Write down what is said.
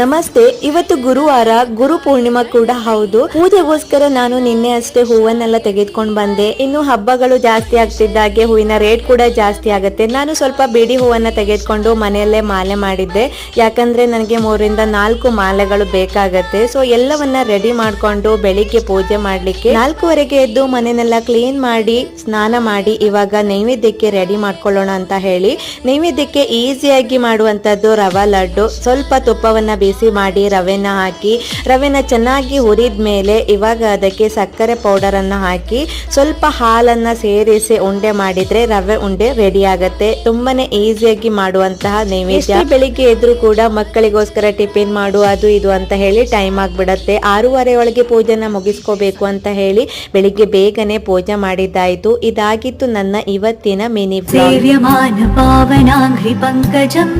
ನಮಸ್ತೆ, ಇವತ್ತು ಗುರುವಾರ ಗುರು ಪೂರ್ಣಿಮಾ ಕೂಡ ಹೌದು. ಪೂಜೆಗೋಸ್ಕರ ನಾನು ನಿನ್ನೆ ಅಷ್ಟೇ ಹೂವನ್ನೆಲ್ಲ ತೆಗೆದುಕೊಂಡು ಬಂದೆ. ಇನ್ನು ಹಬ್ಬಗಳು ಜಾಸ್ತಿ ಆಗ್ತಿದ್ದಾಗೆ ಹೂವಿನ ರೇಟ್ ಕೂಡ ಜಾಸ್ತಿ ಆಗುತ್ತೆ. ನಾನು ಸ್ವಲ್ಪ ಬಿಡಿ ಹೂವನ್ನ ತೆಗೆದುಕೊಂಡು ಮನೆಯಲ್ಲೇ ಮಾಲೆ ಮಾಡಿದ್ದೆ. ಯಾಕಂದ್ರೆ ನನಗೆ ಮೂರಿಂದ ನಾಲ್ಕು ಮಾಲೆಗಳು ಬೇಕಾಗತ್ತೆ. ಸೊ ಎಲ್ಲವನ್ನ ರೆಡಿ ಮಾಡ್ಕೊಂಡು ಬೆಳಿಗ್ಗೆ ಪೂಜೆ ಮಾಡ್ಲಿಕ್ಕೆ ನಾಲ್ಕೂವರೆಗೆ ಎದ್ದು ಮನೆಯನ್ನೆಲ್ಲ ಕ್ಲೀನ್ ಮಾಡಿ, ಸ್ನಾನ ಮಾಡಿ ಇವಾಗ ನೈವೇದ್ಯಕ್ಕೆ ರೆಡಿ ಮಾಡ್ಕೊಳ್ಳೋಣ ಅಂತ ಹೇಳಿ. ನೈವೇದ್ಯಕ್ಕೆ ಈಸಿಯಾಗಿ ಮಾಡುವಂತದ್ದು ರವಾ, ಲಡ್ಡು. ಸ್ವಲ್ಪ ಪಾಕವನ್ನು ಬೇಸಿ ಮಾಡಿ ರವೆನ ಹಾಕಿ ರವೆನ ಚೆನ್ನಾಗಿ ಹುರಿದ ಮೇಲೆ ಇವಾಗ ಅದಕ್ಕೆ ಸಕ್ಕರೆ ಪೌಡರನ್ನು ಹಾಕಿ ಸ್ವಲ್ಪ ಹಾಲನ್ನು ಸೇರಿಸಿ ಉಂಡೆ ಮಾಡಿದರೆ ರವೆ ಉಂಡೆ ರೆಡಿ ಆಗುತ್ತೆ. ತುಂಬಾ ಈಸಿಯಾಗಿ ಮಾಡುವಂತಹ ನೈವೇದ್ಯ. ಬೆಳಿಗ್ಗೆ ಎದ್ರು ಕೂಡ ಮಕ್ಕಳಿಗೋಸ್ಕರ ಟಿಫಿನ್ ಮಾಡು ಅದು ಇದು ಅಂತ ಹೇಳಿ ಟೈಮ್ ಆಗಿಬಿಡತ್ತೆ. ಆರೂವರೆ ಒಳಗೆ ಪೂಜೆನ ಮುಗಿಸ್ಕೋಬೇಕು ಅಂತ ಹೇಳಿ ಬೆಳಿಗ್ಗೆ ಬೇಗನೆ ಪೂಜೆ ಮಾಡಿದ್ದಾಯಿತು. ಇದಾಗಿತ್ತು ನನ್ನ ಇವತ್ತಿನ ಮಿನಿ ಪಾವನಾಂಘ್ರಿ ಪಂಕಜಂ